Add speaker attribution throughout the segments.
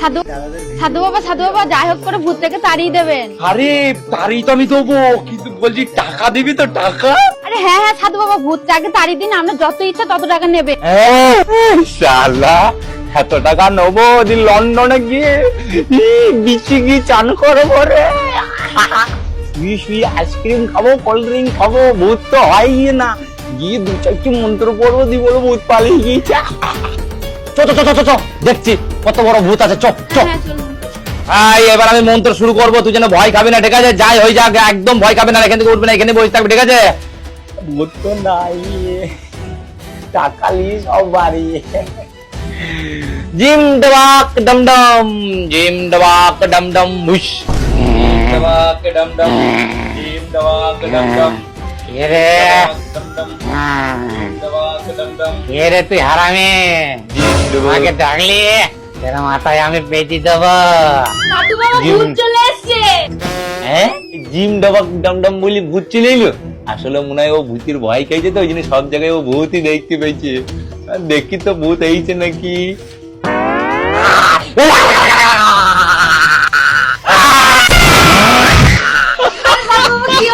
Speaker 1: সাধু সাধু বাবা সাধু বাবা যাই হোক করে ভূত থেকে তাড়িয়ে দেবেন।
Speaker 2: আরে তারই তো আমি দেবো কিন্তু বলছি টাকা দিবি তো টাকা?
Speaker 1: আরে হ্যাঁ হ্যাঁ সাধু বাবা ভূতটাকে তাড়িয়ে দিন আমরা যত ইচ্ছা তত টাকা নেবে।
Speaker 2: শালা এত টাকা নেব ওদিন লন্ডনে গিয়ে বিচি গিয়ে চান করব রে। শুয়ে শুয়ে আইসক্রিম খাব কোল্ড ড্রিঙ্ক খাব ভূত তো হয় না। গিয়ে দু চারটি মন্ত্র পড়ব দিয়ে বলব ভূত পালিয়ে গিয়েছে। চ চ চ চ, দেখছি কত বড় ভূত আছে চ চ।
Speaker 1: হ্যাঁ
Speaker 2: আই এবার আমি মন্ত্র শুরু করব তুই যেন ভয় খাবি না ঠিক আছে? যাই হয়ে যাক একদম ভয় খাবি না এখান থেকে উঠবি না এখানে বসে থাকবি ঠিক আছে? ভূত তো নাই। টাকা নিয়ে সব বাড়ি। জিম ডবাক ডম ডম জিম ডবাক ডম ডম বুশ ডবাক ডম ডম জিম ডবাক ডম ডম
Speaker 3: রে? তুই হারামি। আমাকে ডাকলি? তোর মাথায় আমি পেটি দেবো।
Speaker 1: বাবা
Speaker 2: জিম।
Speaker 1: ভূত চলে এসছে।
Speaker 2: হ্যাঁ? জিম ডবাক ডম ডম বলি ভূত চলে এলো? আসলে মনে হয় ও ভূতের ভয় খাইছে তো ওই জন্য সব জায়গায় ও ভূতই দেখতে পেয়েছে। দেখি তো ভূত এইছে নাকি।
Speaker 1: কি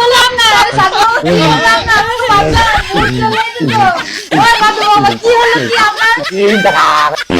Speaker 1: আরে সাধু বাবা কি